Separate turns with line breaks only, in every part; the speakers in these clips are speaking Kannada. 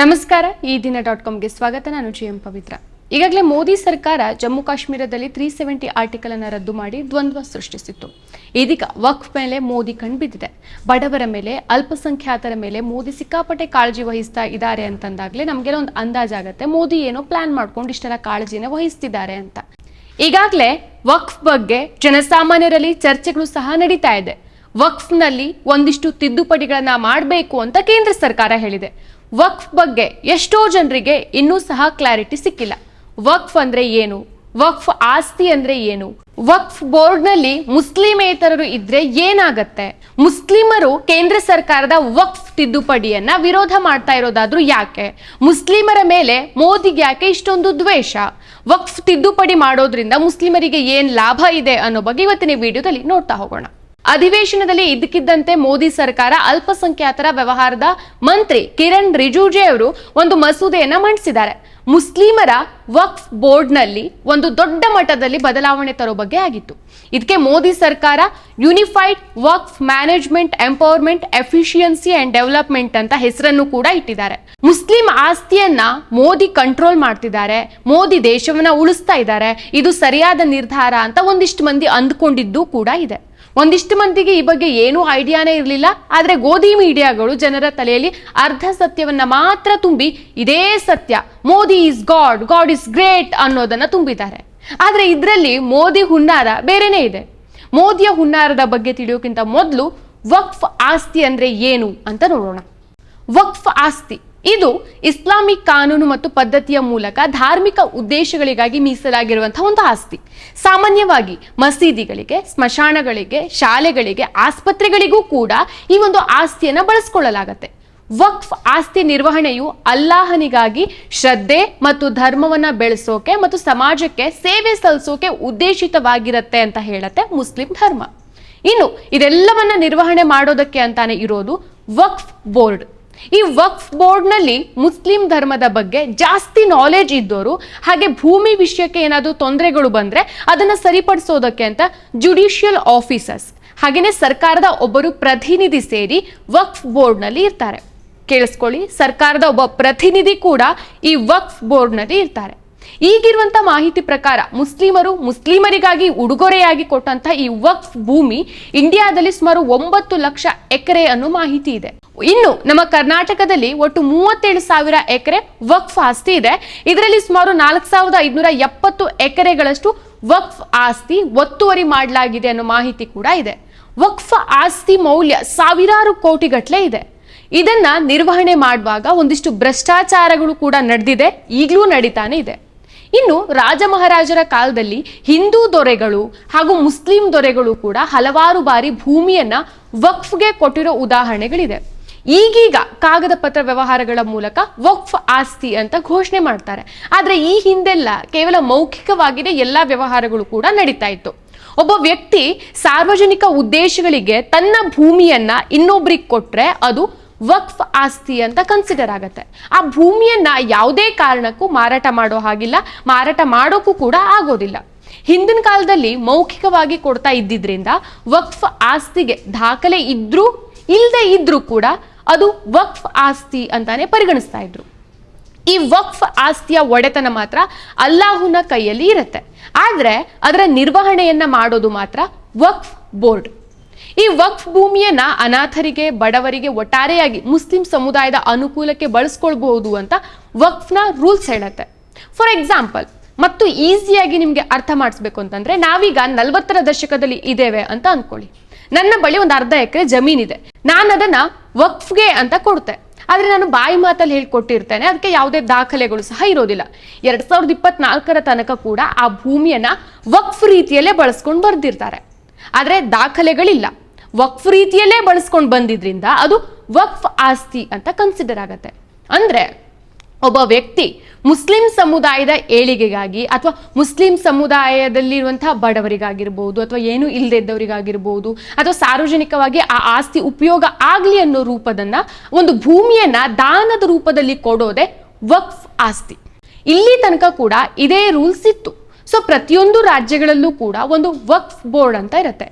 ನಮಸ್ಕಾರ, ಈ ದಿನ ಡಾಟ್ ಕಾಮ್ಗೆ ಸ್ವಾಗತ, ನಾನು ಜಿ ಎಂ ಪವಿತ್ರ. ಈಗಾಗಲೇ ಮೋದಿ ಸರ್ಕಾರ ಜಮ್ಮು ಕಾಶ್ಮೀರದಲ್ಲಿ ತ್ರೀ ಸೆವೆಂಟಿ ಆರ್ಟಿಕಲ್ ಅನ್ನು ರದ್ದು ಮಾಡಿ ದ್ವಂದ್ವ ಸೃಷ್ಟಿಸಿತ್ತು. ಇದೀಗ ವಕ್ಫ್ ಮೇಲೆ ಮೋದಿ ಕಣ್ಬಿದ್ದಿದೆ ಬಡವರ ಮೇಲೆ, ಅಲ್ಪಸಂಖ್ಯಾತರ ಮೇಲೆ ಮೋದಿ ಸಿಕ್ಕಾಪಟ್ಟೆ ಕಾಳಜಿ ವಹಿಸ್ತಾ ಇದ್ದಾರೆ ಅಂತಂದಾಗಲೇ ನಮಗೆಲ್ಲ ಒಂದು ಅಂದಾಜಾಗತ್ತೆ ಮೋದಿ ಏನೋ ಪ್ಲಾನ್ ಮಾಡ್ಕೊಂಡು ಇಷ್ಟೆಲ್ಲ ಕಾಳಜಿನ ವಹಿಸ್ತಿದ್ದಾರೆ ಅಂತ. ಈಗಾಗಲೇ ವಕ್ಫ್ ಬಗ್ಗೆ ಜನಸಾಮಾನ್ಯರಲ್ಲಿ ಚರ್ಚೆಗಳು ಸಹ ನಡೀತಾ ಇದೆ. ವಕ್ಫ್ನಲ್ಲಿ ಒಂದಿಷ್ಟು ತಿದ್ದುಪಡಿಗಳನ್ನ ಮಾಡಬೇಕು ಅಂತ ಕೇಂದ್ರ ಸರ್ಕಾರ ಹೇಳಿದೆ. ವಕ್ಫ್ ಬಗ್ಗೆ ಎಷ್ಟೋ ಜನರಿಗೆ ಇನ್ನೂ ಸಹ ಕ್ಲಾರಿಟಿ ಸಿಕ್ಕಿಲ್ಲ. ವಕ್ಫ್ ಅಂದ್ರೆ ಏನು? ವಕ್ಫ್ ಆಸ್ತಿ ಅಂದ್ರೆ ಏನು? ವಕ್ಫ್ ಬೋರ್ಡ್ನಲ್ಲಿ ಮುಸ್ಲಿಮೇತರರು ಇದ್ರೆ ಏನಾಗತ್ತೆ? ಮುಸ್ಲಿಮರು ಕೇಂದ್ರ ಸರ್ಕಾರದ ವಕ್ಫ್ ತಿದ್ದುಪಡಿಯನ್ನ ವಿರೋಧ ಮಾಡ್ತಾ ಇರೋದಾದ್ರೂ ಯಾಕೆ? ಮುಸ್ಲಿಮರ ಮೇಲೆ ಮೋದಿಗೆ ಯಾಕೆ ಇಷ್ಟೊಂದು ದ್ವೇಷ? ವಕ್ಫ್ ತಿದ್ದುಪಡಿ ಮಾಡೋದ್ರಿಂದ ಮುಸ್ಲಿಮರಿಗೆ ಏನ್ ಲಾಭ ಇದೆ ಅನ್ನೋ ಬಗ್ಗೆ ಇವತ್ತಿನ ವಿಡಿಯೋದಲ್ಲಿ ನೋಡ್ತಾ ಹೋಗೋಣ. ಅಧಿವೇಶನದಲ್ಲಿ ಇದ್ದಕ್ಕಿದ್ದಂತೆ ಮೋದಿ ಸರ್ಕಾರ ಅಲ್ಪಸಂಖ್ಯಾತರ ವ್ಯವಹಾರದ ಮಂತ್ರಿ ಕಿರಣ್ ರಿಜಿಜು ಅವರು ಒಂದು ಮಸೂದೆಯನ್ನ ಮಂಡಿಸಿದ್ದಾರೆ. ಮುಸ್ಲಿಮರ ವಕ್ಫ್ ಬೋರ್ಡ್ನಲ್ಲಿ ಒಂದು ದೊಡ್ಡ ಮಟ್ಟದಲ್ಲಿ ಬದಲಾವಣೆ ತರೋ ಬಗ್ಗೆ ಆಗಿತ್ತು. ಇದಕ್ಕೆ ಮೋದಿ ಸರ್ಕಾರ unified Waqf management, empowerment, efficiency and development ಅಂತ ಹೆಸರನ್ನು ಕೂಡ ಇಟ್ಟಿದ್ದಾರೆ. ಮುಸ್ಲಿಂ ಆಸ್ತಿಯನ್ನ ಮೋದಿ ಕಂಟ್ರೋಲ್ ಮಾಡ್ತಿದ್ದಾರೆ. ಮೋದಿ ದೇಶವನ್ನ ಉಳಿಸ್ತಾ ಇದ್ದಾರೆ. ಇದು ಸರಿಯಾದ ನಿರ್ಧಾರ ಅಂತ ಒಂದಿಷ್ಟು ಮಂದಿ ಅಂದ್ಕೊಂಡಿದ್ದು ಕೂಡ ಇದೆ. ಒಂದಿಷ್ಟು ಮಂದಿಗೆ ಈ ಬಗ್ಗೆ ಏನೂ ಐಡಿಯಾನೇ ಇರಲಿಲ್ಲ. ಆದರೆ ಗೋಧಿ ಮೀಡಿಯಾಗಳು ಜನರ ತಲೆಯಲ್ಲಿ ಅರ್ಧ ಸತ್ಯವನ್ನ ಮಾತ್ರ ತುಂಬಿ ಇದೇ ಸತ್ಯ. Modi is god god is great ಅನ್ನೋದನ್ನ ತುಂಬಿದ್ದಾರೆ. ಆದರೆ ಇದರಲ್ಲಿ ಮೋದಿ ಹುನ್ನಾರ ಬೇರೆನೇ ಇದೆ. ಮೋದಿಯ ಹುನ್ನಾರದ ಬಗ್ಗೆ ತಿಳಿಯೋಕ್ಕಿಂತ ಮೊದಲು ವಕ್ಫ್ ಆಸ್ತಿ ಅಂದ್ರೆ ಏನು ಅಂತ ನೋಡೋಣ. ವಕ್ಫ್ ಆಸ್ತಿ. ಇದು ಇಸ್ಲಾಮಿಕ್ ಕಾನೂನು ಮತ್ತು ಪದ್ಧತಿಯ ಮೂಲಕ ಧಾರ್ಮಿಕ ಉದ್ದೇಶಗಳಿಗಾಗಿ ಮೀಸಲಾಗಿರುವಂತಹ ಒಂದು ಆಸ್ತಿ. ಸಾಮಾನ್ಯವಾಗಿ ಮಸೀದಿಗಳಿಗೆ, ಸ್ಮಶಾನಗಳಿಗೆ, ಶಾಲೆಗಳಿಗೆ, ಆಸ್ಪತ್ರೆಗಳಿಗೂ ಕೂಡ ಈ ಒಂದು ಆಸ್ತಿಯನ್ನ ಬಳಸ್ಕೊಳ್ಳಲಾಗತ್ತೆ. ವಕ್ಫ್ ಆಸ್ತಿ ನಿರ್ವಹಣೆಯು ಅಲ್ಲಾಹನಿಗಾಗಿ ಶ್ರದ್ಧೆ ಮತ್ತು ಧರ್ಮವನ್ನ ಬೆಳೆಸೋಕೆ ಮತ್ತು ಸಮಾಜಕ್ಕೆ ಸೇವೆ ಸಲ್ಲಿಸೋಕೆ ಉದ್ದೇಶಿತವಾಗಿರತ್ತೆ ಅಂತ ಹೇಳತ್ತೆ ಮುಸ್ಲಿಂ ಧರ್ಮ. ಇನ್ನು ಇದೆಲ್ಲವನ್ನ ನಿರ್ವಹಣೆ ಮಾಡೋದಕ್ಕೆ ಅಂತಾನೆ ಇರೋದು ವಕ್ಫ್ ಬೋರ್ಡ್. ಈ ವಕ್ಫ್ ಬೋರ್ಡ್ನಲ್ಲಿ ಮುಸ್ಲಿಂ ಧರ್ಮದ ಬಗ್ಗೆ ಜಾಸ್ತಿ ನಾಲೆಜ್ ಇದ್ದವರು ಹಾಗೆ ಭೂಮಿ ವಿಷಯಕ್ಕೆ ಏನಾದರೂ ತೊಂದರೆಗಳು ಬಂದ್ರೆ ಅದನ್ನ ಸರಿಪಡಿಸೋದಕ್ಕೆ ಅಂತ ಜುಡಿಷಿಯಲ್ ಆಫೀಸರ್ಸ್ ಹಾಗೇನೆ ಸರ್ಕಾರದ ಒಬ್ಬರು ಪ್ರತಿನಿಧಿ ಸೇರಿ ವಕ್ಫ್ ಬೋರ್ಡ್ನಲ್ಲಿ ಇರ್ತಾರೆ. ಕೇಳಿಸ್ಕೊಳ್ಳಿ, ಸರ್ಕಾರದ ಒಬ್ಬ ಪ್ರತಿನಿಧಿ ಕೂಡ ಈ ವಕ್ಫ್ ಬೋರ್ಡ್ನಲ್ಲಿ ಇರ್ತಾರೆ. ಈಗಿರುವಂತ ಮಾಹಿತಿ ಪ್ರಕಾರ ಮುಸ್ಲಿಮರು ಮುಸ್ಲಿಮರಿಗಾಗಿ ಉಡುಗೊರೆಯಾಗಿ ಕೊಟ್ಟಂತ ಈ ವಕ್ಫ್ ಭೂಮಿ ಇಂಡಿಯಾದಲ್ಲಿ ಸುಮಾರು ಒಂಬತ್ತು ಲಕ್ಷ ಎಕರೆ ಅನ್ನೋ ಮಾಹಿತಿ ಇದೆ. ಇನ್ನು ನಮ್ಮ ಕರ್ನಾಟಕದಲ್ಲಿ ಒಟ್ಟು ಮೂವತ್ತೇಳು ಸಾವಿರ ಎಕರೆ ವಕ್ಫ್ ಆಸ್ತಿ ಇದೆ. ಇದರಲ್ಲಿ ಸುಮಾರು ನಾಲ್ಕು ಸಾವಿರದ ಐದುನೂರ ಎಪ್ಪತ್ತು ಎಕರೆಗಳಷ್ಟು ವಕ್ಫ್ ಆಸ್ತಿ ಒತ್ತುವರಿ ಮಾಡಲಾಗಿದೆ ಅನ್ನೋ ಮಾಹಿತಿ ಕೂಡ ಇದೆ. ವಕ್ಫ್ ಆಸ್ತಿ ಮೌಲ್ಯ ಸಾವಿರಾರು ಕೋಟಿಗಟ್ಟಲೆ ಇದೆ. ಇದನ್ನ ನಿರ್ವಹಣೆ ಮಾಡುವಾಗ ಒಂದಿಷ್ಟು ಭ್ರಷ್ಟಾಚಾರಗಳು ಕೂಡ ನಡೆದಿದೆ. ಈಗಲೂ ನಡೀತಾನೆ ಇದೆ. ಇನ್ನು ರಾಜ ಮಹಾರಾಜರ ಕಾಲದಲ್ಲಿ ಹಿಂದೂ ದೊರೆಗಳು ಹಾಗೂ ಮುಸ್ಲಿಂ ದೊರೆಗಳು ಕೂಡ ಹಲವಾರು ಬಾರಿ ಭೂಮಿಯನ್ನ ವಕ್ಫ್ಗೆ ಕೊಟ್ಟಿರೋ ಉದಾಹರಣೆಗಳಿದೆ. ಈಗೀಗ ಕಾಗದ ಪತ್ರ ವ್ಯವಹಾರಗಳ ಮೂಲಕ ವಕ್ಫ್ ಆಸ್ತಿ ಅಂತ ಘೋಷಣೆ ಮಾಡ್ತಾರೆ. ಆದರೆ ಈ ಹಿಂದೆಲ್ಲ ಕೇವಲ ಮೌಖಿಕವಾಗಿದೆ ಎಲ್ಲ ವ್ಯವಹಾರಗಳು ಕೂಡ ನಡೀತಾ ಇತ್ತು. ಒಬ್ಬ ವ್ಯಕ್ತಿ ಸಾರ್ವಜನಿಕ ಉದ್ದೇಶಗಳಿಗೆ ತನ್ನ ಭೂಮಿಯನ್ನ ಇನ್ನೊಬ್ರಿಗೆ ಕೊಟ್ರೆ ಅದು ವಕ್ಫ್ ಆಸ್ತಿ ಅಂತ ಕನ್ಸಿಡರ್ ಆಗತ್ತೆ. ಆ ಭೂಮಿಯನ್ನ ಯಾವುದೇ ಕಾರಣಕ್ಕೂ ಮಾರಾಟ ಮಾಡೋ ಹಾಗಿಲ್ಲ, ಮಾರಾಟ ಮಾಡೋಕ್ಕೂ ಕೂಡ ಆಗೋದಿಲ್ಲ. ಹಿಂದಿನ ಕಾಲದಲ್ಲಿ ಮೌಖಿಕವಾಗಿ ಕೊಡ್ತಾ ಇದ್ದಿದ್ರಿಂದ ವಕ್ಫ್ ಆಸ್ತಿಗೆ ದಾಖಲೆ ಇದ್ರೂ ಇಲ್ಲದೆ ಇದ್ರೂ ಕೂಡ ಅದು ವಕ್ಫ್ ಆಸ್ತಿ ಅಂತಾನೆ ಪರಿಗಣಿಸ್ತಾ ಇದ್ರು. ಈ ವಕ್ಫ್ ಆಸ್ತಿಯ ಒಡೆತನ ಮಾತ್ರ ಅಲ್ಲಾಹುನ ಕೈಯಲ್ಲಿ ಇರುತ್ತೆ. ಆದರೆ ಅದರ ನಿರ್ವಹಣೆಯನ್ನ ಮಾಡೋದು ಮಾತ್ರ ವಕ್ಫ್ ಬೋರ್ಡ್. ಈ ವಕ್ಫ್ ಭೂಮಿಯನ್ನ ಅನಾಥರಿಗೆ, ಬಡವರಿಗೆ ಒಟ್ಟಾರೆಯಾಗಿ ಮುಸ್ಲಿಂ ಸಮುದಾಯದ ಅನುಕೂಲಕ್ಕೆ ಬಳಸ್ಕೊಳ್ಬಹುದು ಅಂತ ವಕ್ಫ್ನ ರೂಲ್ಸ್ ಹೇಳುತ್ತೆ. ಫಾರ್ ಎಕ್ಸಾಂಪಲ್ ಮತ್ತು ಈಸಿಯಾಗಿ ನಿಮ್ಗೆ ಅರ್ಥ ಮಾಡಿಸ್ಬೇಕು ಅಂತಂದ್ರೆ, ನಾವೀಗ ನಲ್ವತ್ತರ ದಶಕದಲ್ಲಿ ಇದ್ದೇವೆ ಅಂತ ಅನ್ಕೊಳ್ಳಿ. ನನ್ನ ಬಳಿ ಒಂದು ಅರ್ಧ ಎಕರೆ ಜಮೀನಿದೆ ನಾನು ಅದನ್ನ ವಕ್ಫ್ಗೆ ಅಂತ ಕೊಡ್ತೆ. ಆದರೆ ನಾನು ಬಾಯಿ ಮಾತಲ್ಲಿ ಹೇಳ್ಕೊಟ್ಟಿರ್ತೇನೆ, ಅದಕ್ಕೆ ಯಾವುದೇ ದಾಖಲೆಗಳು ಸಹ ಇರೋದಿಲ್ಲ. ಎರಡ್ ಸಾವಿರದ ಇಪ್ಪತ್ನಾಲ್ಕರ ತನಕ ಕೂಡ ಆ ಭೂಮಿಯನ್ನ ವಕ್ಫ್ ರೀತಿಯಲ್ಲೇ ಬಳಸ್ಕೊಂಡು ಬರ್ದಿರ್ತಾರೆ. ಆದರೆ ದಾಖಲೆಗಳಿಲ್ಲ. ವಕ್ಫ್ ರೀತಿಯಲ್ಲೇ ಬಳಸ್ಕೊಂಡು ಬಂದಿದ್ರಿಂದ ಅದು ವಕ್ಫ್ ಆಸ್ತಿ ಅಂತ ಕನ್ಸಿಡರ್ ಆಗತ್ತೆ. ಅಂದ್ರೆ ಒಬ್ಬ ವ್ಯಕ್ತಿ ಮುಸ್ಲಿಂ ಸಮುದಾಯದ ಏಳಿಗೆಗಾಗಿ ಅಥವಾ ಮುಸ್ಲಿಂ ಸಮುದಾಯದಲ್ಲಿರುವಂತಹ ಬಡವರಿಗಾಗಿರ್ಬೋದು ಅಥವಾ ಏನು ಇಲ್ಲದೆ ಇದ್ದವರಿಗಾಗಿರ್ಬೋದು ಅಥವಾ ಸಾರ್ವಜನಿಕವಾಗಿ ಆ ಆಸ್ತಿ ಉಪಯೋಗ ಆಗ್ಲಿ ಅನ್ನೋ ರೂಪದನ್ನ ಒಂದು ಭೂಮಿಯನ್ನ ದಾನದ ರೂಪದಲ್ಲಿ ಕೊಡೋದೆ ವಕ್ಫ್ ಆಸ್ತಿ. ಇಲ್ಲಿ ತನಕ ಕೂಡ ಇದೇ ರೂಲ್ಸ್ ಇತ್ತು. ಸೊ ಪ್ರತಿಯೊಂದು ರಾಜ್ಯಗಳಲ್ಲೂ ಕೂಡ ಒಂದು ವಕ್ಫ್ ಬೋರ್ಡ್ ಅಂತ ಇರುತ್ತೆ.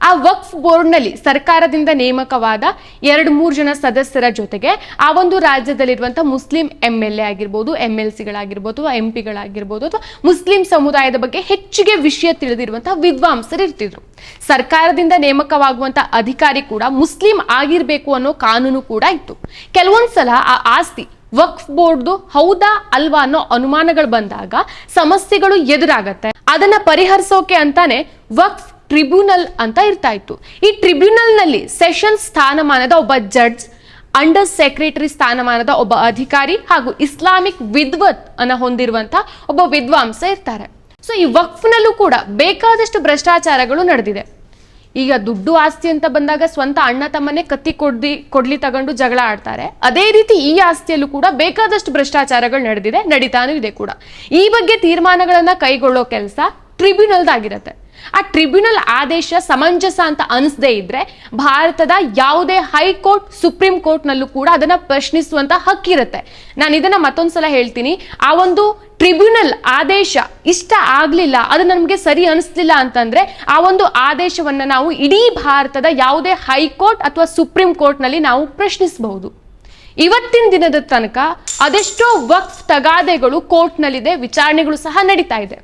ಆ ವಕ್ಫ್ ಬೋರ್ಡ್ನಲ್ಲಿ ಸರ್ಕಾರದಿಂದ ನೇಮಕವಾದ ಎರಡು ಮೂರು ಜನ ಸದಸ್ಯರ ಜೊತೆಗೆ ಆ ಒಂದು ರಾಜ್ಯದಲ್ಲಿರುವಂತಹ ಮುಸ್ಲಿಂ ಎಂ ಎಲ್ ಎ ಆಗಿರ್ಬೋದು ಎಂ ಎಲ್ ಸಿಗಳಾಗಿರ್ಬೋದು ಎಂ ಪಿಗಳಾಗಿರ್ಬೋದು ಅಥವಾ ಮುಸ್ಲಿಂ ಸಮುದಾಯದ ಬಗ್ಗೆ ಹೆಚ್ಚಿಗೆ ವಿಷಯ ತಿಳಿದಿರುವಂತಹ ವಿದ್ವಾಂಸರು ಇರ್ತಿದ್ರು. ಸರ್ಕಾರದಿಂದ ನೇಮಕವಾಗುವಂತಹ ಅಧಿಕಾರಿ ಕೂಡ ಮುಸ್ಲಿಂ ಆಗಿರ್ಬೇಕು ಅನ್ನೋ ಕಾನೂನು ಕೂಡ ಇತ್ತು. ಕೆಲವೊಂದ್ಸಲ ಆ ಆಸ್ತಿ ವಕ್ಫ್ ಬೋರ್ಡ್ದು ಹೌದಾ ಅಲ್ವಾ ಅನ್ನೋ ಅನುಮಾನಗಳು ಬಂದಾಗ ಸಮಸ್ಯೆಗಳು ಎದುರಾಗತ್ತೆ. ಅದನ್ನ ಪರಿಹರಿಸೋಕೆ ಅಂತಾನೆ ವಕ್ಫ್ ಟ್ರಿಬ್ಯುನಲ್ ಅಂತ ಇರ್ತಾ ಇತ್ತು. ಈ ಟ್ರಿಬ್ಯುನಲ್ನಲ್ಲಿ ಸೆಷನ್ ಸ್ಥಾನಮಾನದ ಒಬ್ಬ ಜಡ್ಜ್, ಅಂಡರ್ ಸೆಕ್ರೆಟರಿ ಸ್ಥಾನಮಾನದ ಒಬ್ಬ ಅಧಿಕಾರಿ ಹಾಗೂ ಇಸ್ಲಾಮಿಕ್ ವಿದ್ವತ್ ಅನ್ನ ಹೊಂದಿರುವಂತ ಒಬ್ಬ ವಿದ್ವಾಂಸ ಇರ್ತಾರೆ. ಸೊ ಈ ವಕ್ಫ್ನಲ್ಲೂ ಕೂಡ ಬೇಕಾದಷ್ಟು ಭ್ರಷ್ಟಾಚಾರಗಳು ನಡೆದಿದೆ. ಈಗ ದುಡ್ಡು ಆಸ್ತಿ ಅಂತ ಬಂದಾಗ ಸ್ವಂತ ಅಣ್ಣ ತಮ್ಮನೆ ಕತ್ತಿ ಕೊಡ್ದಿ, ಕೊಡ್ಲಿ ತಗೊಂಡು ಜಗಳ ಆಡ್ತಾರೆ. ಅದೇ ರೀತಿ ಈ ಆಸ್ತಿಯಲ್ಲೂ ಕೂಡ ಬೇಕಾದಷ್ಟು ಭ್ರಷ್ಟಾಚಾರಗಳು ನಡೆದಿದೆ, ನಡೀತಾನೂ ಇದೆ ಕೂಡ. ಈ ಬಗ್ಗೆ ತೀರ್ಮಾನಗಳನ್ನ ಕೈಗೊಳ್ಳೋ ಕೆಲಸ ಟ್ರಿಬ್ಯುನಲ್ದಾಗಿರತ್ತೆ. ಆ ಟ್ರಿಬ್ಯುನಲ್ ಆದೇಶ ಸಮಂಜಸ ಅಂತ ಅನಿಸದೇ ಇದ್ರೆ ಭಾರತದ ಯಾವುದೇ ಹೈಕೋರ್ಟ್, ಸುಪ್ರೀಂ ಕೋರ್ಟ್ನಲ್ಲೂ ಕೂಡ ಅದನ್ನ ಪ್ರಶ್ನಿಸುವಂತ ಹಕ್ಕಿರುತ್ತೆ ನಾನು ಇದನ್ನ ಮತ್ತೊಂದ್ಸಲ ಹೇಳ್ತೀನಿ. ಆ ಒಂದು ಟ್ರಿಬ್ಯುನಲ್ ಆದೇಶ ಇಷ್ಟ ಆಗಲಿಲ್ಲ, ಅದು ನಮಗೆ ಸರಿ ಅನಿಸ್ಲಿಲ್ಲ ಅಂತಂದ್ರೆ ಆ ಒಂದು ಆದೇಶವನ್ನ ನಾವು ಇಡೀ ಭಾರತದ ಯಾವುದೇ ಹೈಕೋರ್ಟ್ ಅಥವಾ ಸುಪ್ರೀಂ ಕೋರ್ಟ್ನಲ್ಲಿ ನಾವು ಪ್ರಶ್ನಿಸಬಹುದು. ಇವತ್ತಿನ ದಿನದ ತನಕ ಅದೆಷ್ಟೋ ವಕ್ಫ್ ತಗಾದೆಗಳು ಕೋರ್ಟ್ನಲ್ಲಿದೆ, ವಿಚಾರಣೆಗಳು ಸಹ ನಡೀತಾ ಇದೆ.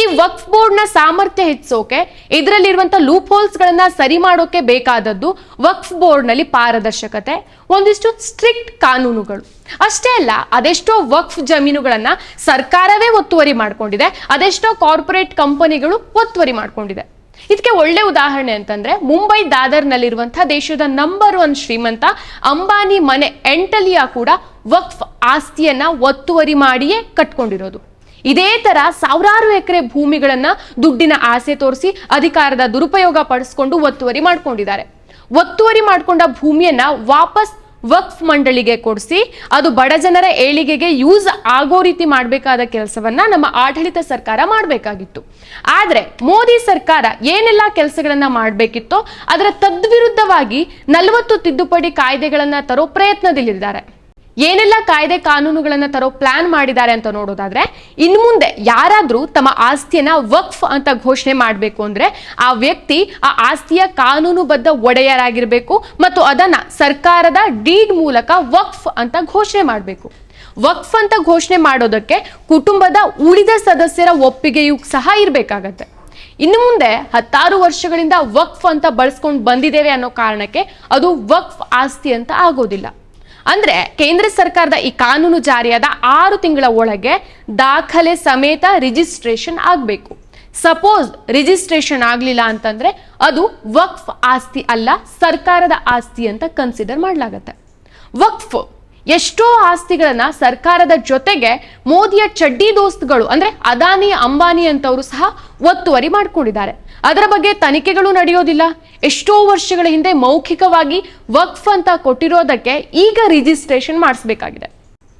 ಈ ವಕ್ಫ್ ಬೋರ್ಡ್ನ ಸಾಮರ್ಥ್ಯ ಹೆಚ್ಚಿಸೋಕೆ ಇದರಲ್ಲಿರುವಂತಹ ಲೂಪ್ ಹೋಲ್ಸ್ ಗಳನ್ನ ಸರಿ ಮಾಡೋಕೆ ಬೇಕಾದದ್ದು ವಕ್ಫ್ ಬೋರ್ಡ್ನಲ್ಲಿ ಪಾರದರ್ಶಕತೆ, ಒಂದಿಷ್ಟು ಸ್ಟ್ರಿಕ್ಟ್ ಕಾನೂನುಗಳು. ಅಷ್ಟೇ ಅಲ್ಲ, ಅದೆಷ್ಟೋ ವಕ್ಫ್ ಜಮೀನುಗಳನ್ನ ಸರ್ಕಾರವೇ ಒತ್ತುವರಿ ಮಾಡ್ಕೊಂಡಿದೆ, ಅದೆಷ್ಟೋ ಕಾರ್ಪೊರೇಟ್ ಕಂಪನಿಗಳು ಒತ್ತುವರಿ ಮಾಡ್ಕೊಂಡಿದೆ. ಇದಕ್ಕೆ ಒಳ್ಳೆ ಉದಾಹರಣೆ ಅಂತಂದ್ರೆ ಮುಂಬೈ ದಾದರ್ನಲ್ಲಿರುವಂತಹ ದೇಶದ ನಂಬರ್ ಒನ್ ಶ್ರೀಮಂತ ಅಂಬಾನಿ ಮನೆ ಎಂಟಲಿಯಾ ಕೂಡ ವಕ್ಫ್ ಆಸ್ತಿಯನ್ನ ಒತ್ತುವರಿ ಮಾಡಿಯೇ ಕಟ್ಕೊಂಡಿರೋದು. ಇದೇ ತರ ಸಾವಿರಾರು ಎಕರೆ ಭೂಮಿಗಳನ್ನ ದುಡ್ಡಿನ ಆಸೆ ತೋರಿಸಿ ಅಧಿಕಾರದ ದುರುಪಯೋಗ ಪಡಿಸ್ಕೊಂಡು ಒತ್ತುವರಿ ಮಾಡ್ಕೊಂಡಿದ್ದಾರೆ. ಒತ್ತುವರಿ ಮಾಡ್ಕೊಂಡ ಭೂಮಿಯನ್ನ ವಾಪಸ್ ವಕ್ಫ್ ಮಂಡಳಿಗೆ ಕೊಡಿಸಿ ಅದು ಬಡ ಜನರ ಏಳಿಗೆಗೆ ಯೂಸ್ ಆಗೋ ರೀತಿ ಮಾಡಬೇಕಾದ ಕೆಲಸವನ್ನ ನಮ್ಮ ಆಡಳಿತ ಸರ್ಕಾರ ಮಾಡಬೇಕಾಗಿತ್ತು. ಆದರೆ ಮೋದಿ ಸರ್ಕಾರ ಏನೆಲ್ಲ ಕೆಲಸಗಳನ್ನ ಮಾಡಬೇಕಿತ್ತೋ ಅದರ ತದ್ವಿರುದ್ಧವಾಗಿ ನಲವತ್ತು ತಿದ್ದುಪಡಿ ಕಾಯ್ದೆಗಳನ್ನ ತರೋ ಪ್ರಯತ್ನದಲ್ಲಿದ್ದಾರೆ. ಏನೆಲ್ಲ ಕಾಯ್ದೆ ಕಾನೂನುಗಳನ್ನು ತರೋ ಪ್ಲಾನ್ ಮಾಡಿದ್ದಾರೆ ಅಂತ ನೋಡೋದಾದ್ರೆ ಇನ್ನು ಮುಂದೆ ಯಾರಾದರೂ ತಮ್ಮ ಆಸ್ತಿಯನ್ನ ವಕ್ಫ್ ಅಂತ ಘೋಷಣೆ ಮಾಡಬೇಕು ಅಂದ್ರೆ ಆ ವ್ಯಕ್ತಿ ಆ ಆಸ್ತಿಯ ಕಾನೂನುಬದ್ಧ ಒಡೆಯರಾಗಿರಬೇಕು ಮತ್ತು ಅದನ್ನ ಸರ್ಕಾರದ ಡೀಡ್ ಮೂಲಕ ವಕ್ಫ್ ಅಂತ ಘೋಷಣೆ ಮಾಡಬೇಕು. ವಕ್ಫ್ ಅಂತ ಘೋಷಣೆ ಮಾಡೋದಕ್ಕೆ ಕುಟುಂಬದ ಉಳಿದ ಸದಸ್ಯರ ಒಪ್ಪಿಗೆಯೂ ಸಹ ಇರಬೇಕಾಗತ್ತೆ. ಇನ್ನು ಮುಂದೆ ಹತ್ತಾರು ವರ್ಷಗಳಿಂದ ವಕ್ಫ್ ಅಂತ ಬಳಸ್ಕೊಂಡು ಬಂದಿದ್ದೇವೆ ಅನ್ನೋ ಕಾರಣಕ್ಕೆ ಅದು ವಕ್ಫ್ ಆಸ್ತಿ ಅಂತ ಆಗೋದಿಲ್ಲ. ಅಂದ್ರೆ ಕೇಂದ್ರ ಸರ್ಕಾರದ ಈ ಕಾನೂನು ಜಾರಿಯಾದ ಆರು ತಿಂಗಳ ಒಳಗೆ ದಾಖಲೆ ಸಮೇತ ರಿಜಿಸ್ಟ್ರೇಷನ್ ಆಗಬೇಕು. ಸಪೋಸ್ ರಿಜಿಸ್ಟ್ರೇಷನ್ ಆಗಲಿಲ್ಲ ಅಂತಂದ್ರೆ ಅದು ವಕ್ಫ್ ಆಸ್ತಿ ಅಲ್ಲ ಸರ್ಕಾರದ ಆಸ್ತಿ ಅಂತ ಕನ್ಸಿಡರ್ ಮಾಡಲಾಗತ್ತೆ. ವಕ್ಫ್ ಎಷ್ಟೋ ಆಸ್ತಿಗಳನ್ನ ಸರ್ಕಾರದ ಜೊತೆಗೆ ಮೋದಿಯ ಚಡ್ಡಿ ದೋಸ್ತ್ಗಳು, ಅಂದ್ರೆ ಅದಾನಿ, ಅಂಬಾನಿ ಅಂತವರು ಸಹ ಒತ್ತುವರಿ ಮಾಡಿಕೊಂಡಿದ್ದಾರೆ. ಅದರ ಬಗ್ಗೆ ತನಿಖೆಗಳು ನಡೆಯೋದಿಲ್ಲ. ಎಷ್ಟೋ ವರ್ಷಗಳ ಹಿಂದೆ ಮೌಖಿಕವಾಗಿ ವಕ್ಫ್ ಅಂತ ಕೊಟ್ಟಿರೋದಕ್ಕೆ ಈಗ ರಿಜಿಸ್ಟ್ರೇಷನ್ ಮಾಡಿಸ್ಬೇಕಾಗಿದೆ.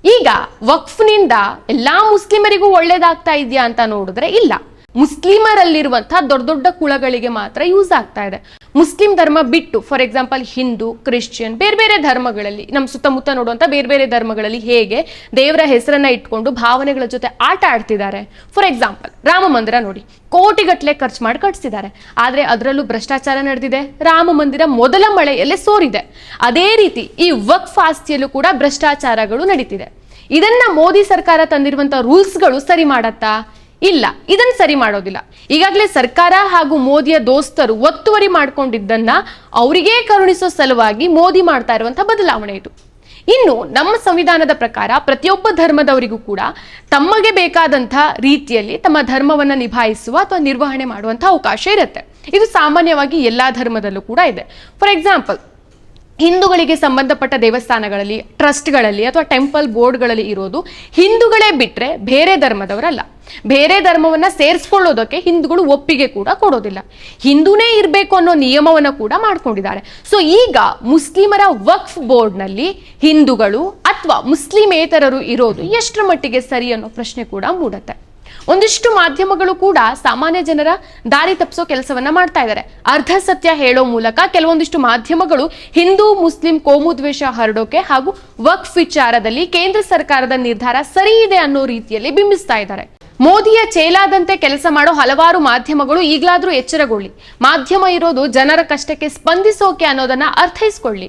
ಈಗ ವಕ್ಫ್ನಿಂದ ಎಲ್ಲಾ ಮುಸ್ಲಿಮರಿಗೂ ಒಳ್ಳೇದಾಗ್ತಾ ಇದೆಯಾ ಅಂತ ನೋಡಿದ್ರೆ ಇಲ್ಲ. ಮುಸ್ಲಿಮರಲ್ಲಿರುವಂತಹ ದೊಡ್ಡ ದೊಡ್ಡ ಕುಳಗಳಿಗೆ ಮಾತ್ರ ಯೂಸ್ ಆಗ್ತಾ ಇದೆ. ಮುಸ್ಲಿಂ ಧರ್ಮ ಬಿಟ್ಟು ಫಾರ್ ಎಕ್ಸಾಂಪಲ್ ಹಿಂದೂ, ಕ್ರಿಶ್ಚಿಯನ್, ಬೇರೆ ಬೇರೆ ಧರ್ಮಗಳಲ್ಲಿ ನಮ್ಮ ಸುತ್ತಮುತ್ತ ನೋಡುವಂಥ ಬೇರೆ ಬೇರೆ ಧರ್ಮಗಳಲ್ಲಿ ಹೇಗೆ ದೇವರ ಹೆಸರನ್ನ ಇಟ್ಕೊಂಡು ಭಾವನೆಗಳ ಜೊತೆ ಆಟ ಆಡ್ತಿದ್ದಾರೆ. ಫಾರ್ ಎಕ್ಸಾಂಪಲ್ ರಾಮ ಮಂದಿರ ನೋಡಿ ಕೋಟಿಗಟ್ಟಲೆ ಖರ್ಚು ಮಾಡಿ ಕಟ್ಸಿದ್ದಾರೆ. ಆದರೆ ಅದರಲ್ಲೂ ಭ್ರಷ್ಟಾಚಾರ ನಡೆದಿದೆ. ರಾಮ ಮಂದಿರ ಮೊದಲ ಮಳೆಯಲ್ಲೇ ಸೋರಿದೆ. ಅದೇ ರೀತಿ ಈ ವಕ್ಫ್ ಆಸ್ತಿಯಲ್ಲೂ ಕೂಡ ಭ್ರಷ್ಟಾಚಾರಗಳು ನಡೀತಿದೆ. ಇದನ್ನ ಮೋದಿ ಸರ್ಕಾರ ತಂದಿರುವಂತಹ ರೂಲ್ಸ್ಗಳು ಸರಿ ಮಾಡತ್ತಾ? ಇಲ್ಲ, ಇದನ್ನ ಸರಿ ಮಾಡೋದಿಲ್ಲ. ಈಗಾಗಲೇ ಸರ್ಕಾರ ಹಾಗೂ ಮೋದಿಯ ದೋಸ್ತರು ಒತ್ತುವರಿ ಮಾಡಿಕೊಂಡಿದ್ದನ್ನ ಅವರಿಗೇ ಕರುಣಿಸೋ ಸಲುವಾಗಿ ಮೋದಿ ಮಾಡ್ತಾ ಇರುವಂತಹ ಬದಲಾವಣೆ ಇದು. ಇನ್ನು ನಮ್ಮ ಸಂವಿಧಾನದ ಪ್ರಕಾರ ಪ್ರತಿಯೊಬ್ಬ ಧರ್ಮದವರಿಗೂ ಕೂಡ ತಮಗೆ ಬೇಕಾದಂತಹ ರೀತಿಯಲ್ಲಿ ತಮ್ಮ ಧರ್ಮವನ್ನು ನಿಭಾಯಿಸುವ ಅಥವಾ ನಿರ್ವಹಣೆ ಮಾಡುವಂತಹ ಅವಕಾಶ ಇರುತ್ತೆ. ಇದು ಸಾಮಾನ್ಯವಾಗಿ ಎಲ್ಲಾ ಧರ್ಮದಲ್ಲೂ ಕೂಡ ಇದೆ. ಫಾರ್ ಎಕ್ಸಾಂಪಲ್ ಹಿಂದೂಗಳಿಗೆ ಸಂಬಂಧಪಟ್ಟ ದೇವಸ್ಥಾನಗಳಲ್ಲಿ, ಟ್ರಸ್ಟ್ಗಳಲ್ಲಿ ಅಥವಾ ಟೆಂಪಲ್ ಬೋರ್ಡ್ಗಳಲ್ಲಿ ಇರೋದು ಹಿಂದೂಗಳೇ ಬಿಟ್ಟರೆ ಬೇರೆ ಧರ್ಮದವರಲ್ಲ. ಬೇರೆ ಧರ್ಮವನ್ನ ಸೇರಿಸ್ಕೊಳ್ಳೋದಕ್ಕೆ ಹಿಂದೂಗಳು ಒಪ್ಪಿಗೆ ಕೂಡ ಕೊಡೋದಿಲ್ಲ. ಹಿಂದೂನೇ ಇರಬೇಕು ಅನ್ನೋ ನಿಯಮವನ್ನ ಕೂಡ ಮಾಡ್ಕೊಂಡಿದ್ದಾರೆ. ಸೊ ಈಗ ಮುಸ್ಲಿಮರ ವಕ್ಫ್ ಬೋರ್ಡ್ನಲ್ಲಿ ಹಿಂದೂಗಳು ಅಥವಾ ಮುಸ್ಲಿಮೇತರರು ಇರೋದು ಎಷ್ಟರ ಮಟ್ಟಿಗೆ ಸರಿ ಅನ್ನೋ ಪ್ರಶ್ನೆ ಕೂಡ ಮೂಡತ್ತೆ. ಒಂದಿಷ್ಟು ಮಾಧ್ಯಮಗಳು ಕೂಡ ಸಾಮಾನ್ಯ ಜನರ ದಾರಿ ತಪ್ಪಿಸೋ ಕೆಲಸವನ್ನ ಮಾಡ್ತಾ ಇದ್ದಾರೆ ಅರ್ಧ ಸತ್ಯ ಹೇಳೋ ಮೂಲಕ ಕೆಲವೊಂದಿಷ್ಟು ಮಾಧ್ಯಮಗಳು ಹಿಂದೂ, ಮುಸ್ಲಿಂ ಕೋಮುದ್ವೇಷ ಹರಡೋಕೆ ಹಾಗೂ ವಕ್ಫ್ ವಿಚಾರದಲ್ಲಿ ಕೇಂದ್ರ ಸರ್ಕಾರದ ನಿರ್ಧಾರ ಸರಿ ಇದೆ ಅನ್ನೋ ರೀತಿಯಲ್ಲಿ ಬಿಂಬಿಸ್ತಾ ಇದ್ದಾರೆ ಮೋದಿಯ ಚೇಲಾದಂತೆ ಕೆಲಸ ಮಾಡೋ ಹಲವಾರು ಮಾಧ್ಯಮಗಳು ಈಗಲಾದ್ರೂ ಎಚ್ಚರಗೊಳ್ಳಿ. ಮಾಧ್ಯಮ ಇರೋದು ಜನರ ಕಷ್ಟಕ್ಕೆ ಸ್ಪಂದಿಸೋಕೆ ಅನ್ನೋದನ್ನ ಅರ್ಥೈಸ್ಕೊಳ್ಳಿ.